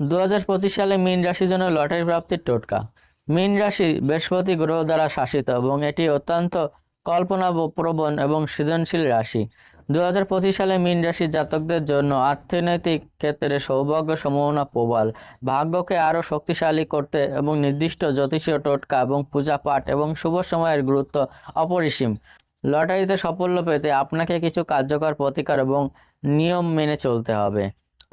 দু হাজার পঁচিশ সালে মীন রাশির জন্য লটারি প্রাপ্তির টোটকা। মীন রাশি বৃহস্পতি গ্রহ দ্বারা শাসিত এবং এটি অত্যন্ত কল্পনা প্রবণ এবং সৃজনশীল রাশি। দু হাজার পঁচিশ সালে মীন রাশির জাতকদের জন্য অর্থনৈতিক ক্ষেত্রে সৌভাগ্য সম্ভাবনা প্রবল। ভাগ্যকে আরও শক্তিশালী করতে এবং নির্দিষ্ট জ্যোতিষীয় টোটকা এবং পূজা পাঠ এবং শুভ সময়ের গুরুত্ব অপরিসীম। লটারিতে সাফল্য পেতে আপনাকে কিছু কার্যকর প্রতিকার এবং নিয়ম মেনে চলতে হবে।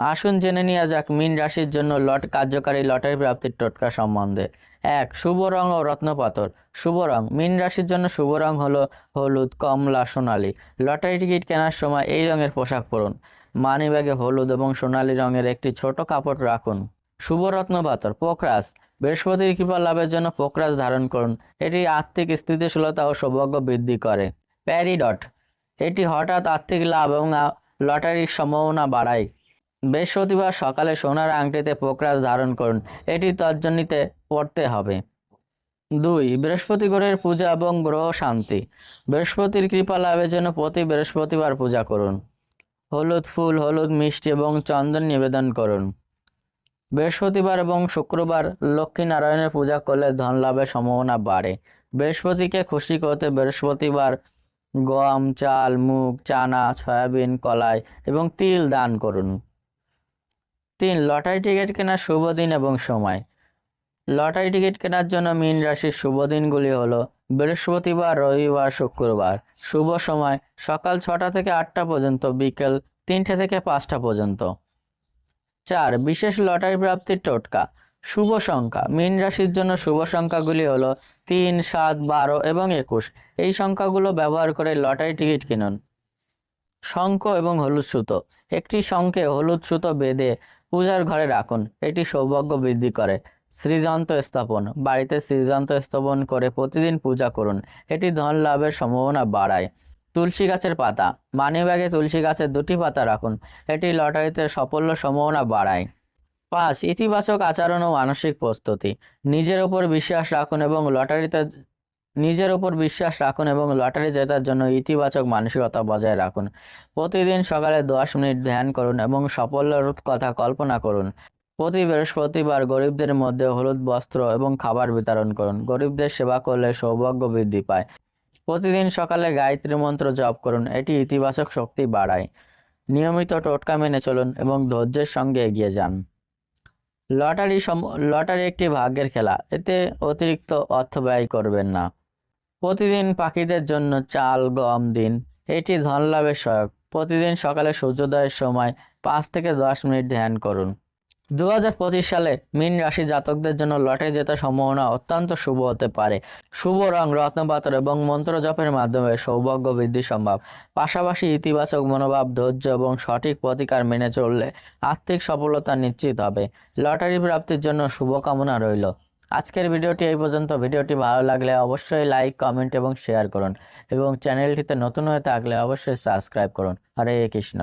আসুন জেনে নেওয়া যাক মিন রাশির জন্য লট কার্যকারী লটারি প্রাপ্তির টোটকা সম্বন্ধে। এক, শুভ রং ও রত্নপাথর শুভ রং। মিন রাশির জন্য শুভ রং হলো হলুদ, কমলা, সোনালী। লটারি টিকিট কেনার সময় এই রঙের পোশাক পরুন। মানি ব্যাগে হলুদ এবং সোনালী রঙের একটি ছোট কাপড় রাখুন। শুভ রত্নপাথর পোকরাস বৃহস্পতির কৃপা লাভের জন্য পোকরাস ধারণ করুন। এটি আর্থিক স্থিতিশীলতা ও সৌভাগ্য বৃদ্ধি করে। প্যারিডট। এটি হঠাৎ আর্থিক লাভ এবং লটারির সম্ভাবনা বাড়ায়। বৃহস্পতিবার সকালে সোনার আংটিতে পোকরাজ ধারণ করুন। এটি তর্জনীতে পড়তে হবে। দুই বৃহস্পতি গ্রহের পূজা এবং গ্রহ শান্তি। বৃহস্পতির কৃপা লাভের জন্য প্রতি বৃহস্পতিবার পূজা করুন। হলুদ ফুল, হলুদ মিষ্টি এবং চন্দন নিবেদন করুন। বৃহস্পতিবার এবং শুক্রবার লক্ষ্মী নারায়ণের পূজা করলে ধন লাভের সম্ভাবনা বাড়ে। বৃহস্পতিকে খুশি করতে বৃহস্পতিবার গম, চাল, মুগ, চানা, সয়াবিন, কলাই এবং তিল দান করুন। তিন, লটারি টিকিট কেনার শুভ দিন এবং সময়। লটারি টিকিট কেনার জন্য মীন রাশির শুভ দিনগুলি হলো বৃহস্পতিবার, রবিবার, শুক্রবার। শুভ সময় সকাল ছটা থেকে আটটা পর্যন্ত, বিকেল তিনটে থেকে পাঁচটা পর্যন্ত। চার, বিশেষ লটারি প্রাপ্তির টোটকা। শুভ সংখ্যা। মীন রাশির জন্য শুভ সংখ্যাগুলি হলো তিন, সাত, বারো এবং একুশ। এই সংখ্যাগুলো ব্যবহার করে লটারি টিকিট কিনুন। শঙ্খ এবং হলুদ সুতো। একটি শঙ্খে হলুদ সুতো বেঁধে পূজার ঘরে রাখুন এটি সৌভাগ্য বৃদ্ধি করে। শ্রীযন্ত্র স্থাপন, বাড়িতে শ্রীযন্ত্র স্থাপন করে প্রতিদিন পূজা করুন, এটি ধন লাভের সম্ভাবনা বাড়ায়। তুলসী গাছের পাতা, মানি ব্যাগে তুলসী গাছের দুটি পাতা রাখুন, এটি লটারিতে সাফল্য সম্ভাবনা বাড়ায়। পাঁচ, ইতিবাচক আচরণ ও মানসিক প্রস্তুতি, নিজের ওপর বিশ্বাস রাখুন এবং লটারিতে নিজের উপর বিশ্বাস রাখুন এবং লটারি জেতার জন্য ইতিবাচক মানসিকতা বজায় রাখুন। প্রতিদিন সকালে দশ মিনিট ধ্যান করুন এবং সাফল্যের কথা কল্পনা করুন। প্রতি বৃহস্পতিবার গরিবদের মধ্যে হলুদ বস্ত্র এবং খাবার বিতরণ করুন। গরিবদের সেবা করলে সৌভাগ্য বৃদ্ধি পায়। প্রতিদিন সকালে গায়ত্রী মন্ত্র জপ করুন, এটি ইতিবাচক শক্তি বাড়ায়। নিয়মিত টোটকা মেনে চলুন এবং ধৈর্যের সঙ্গে এগিয়ে যান। লটারি সম- লটারি একটি ভাগ্যের খেলা, এতে অতিরিক্ত অর্থ ব্যয় করবেন না। প্রতিদিন পাখিদের জন্য চাল, গম, দিন। এটি ধন লাভের সহায়ক। প্রতিদিন সকালে সূর্যোদয়ের সময় পাঁচ থেকে দশ মিনিট ধ্যান করুন। দু হাজার পঁচিশ সালে মীন রাশি জাতকদের জন্য লটারি জেতার সম্ভাবনা অত্যন্ত শুভ হতে পারে। শুভ রং রত্নপাতর এবং মন্ত্র জপের মাধ্যমে সৌভাগ্য বৃদ্ধি সম্ভব। পাশাপাশি ইতিবাচক মনোভাব, ধৈর্য এবং সঠিক প্রতিকার মেনে চললে আর্থিক সফলতা নিশ্চিত হবে। লটারি প্রাপ্তির জন্য শুভকামনা রইল। আজকের ভিডিওটি এই পর্যন্ত। ভিডিওটি ভালো লাগলে অবশ্যই লাইক কমেন্ট এবং শেয়ার করুন। এবং চ্যানেলটিতে নতুন হয়ে থাকলে অবশ্যই সাবস্ক্রাইব করুন। হরে কৃষ্ণ।